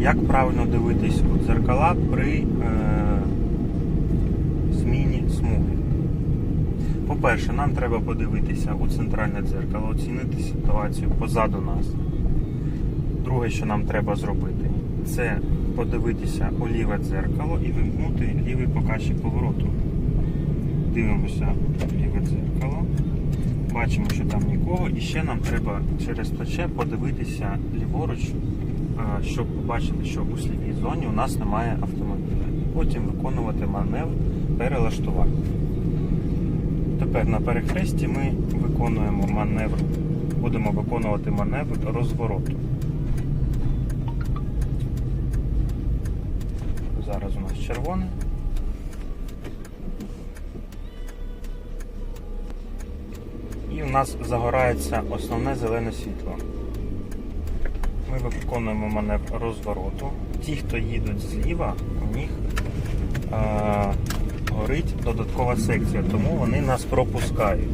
Як правильно дивитись у дзеркала при е, зміні смуги? По-перше, нам треба подивитися у центральне дзеркало, оцінити ситуацію позаду нас. Друге, що нам треба зробити, це подивитися у ліве дзеркало і вимкнути лівий показчик повороту. Дивимося ліве дзеркало. Бачимо, що там нікого, і ще нам треба через плече подивитися ліворуч, щоб побачити, що у сліпій зоні у нас немає автомобіля. Потім виконувати маневр перелаштування. Тепер на перехресті ми виконуємо маневр, будемо виконувати маневр розвороту. Зараз у нас червоне. І у нас загорається основне зелене світло. Ми виконуємо маневр розвороту. Ті, хто їдуть зліва, у них е, горить додаткова секція, тому вони нас пропускають.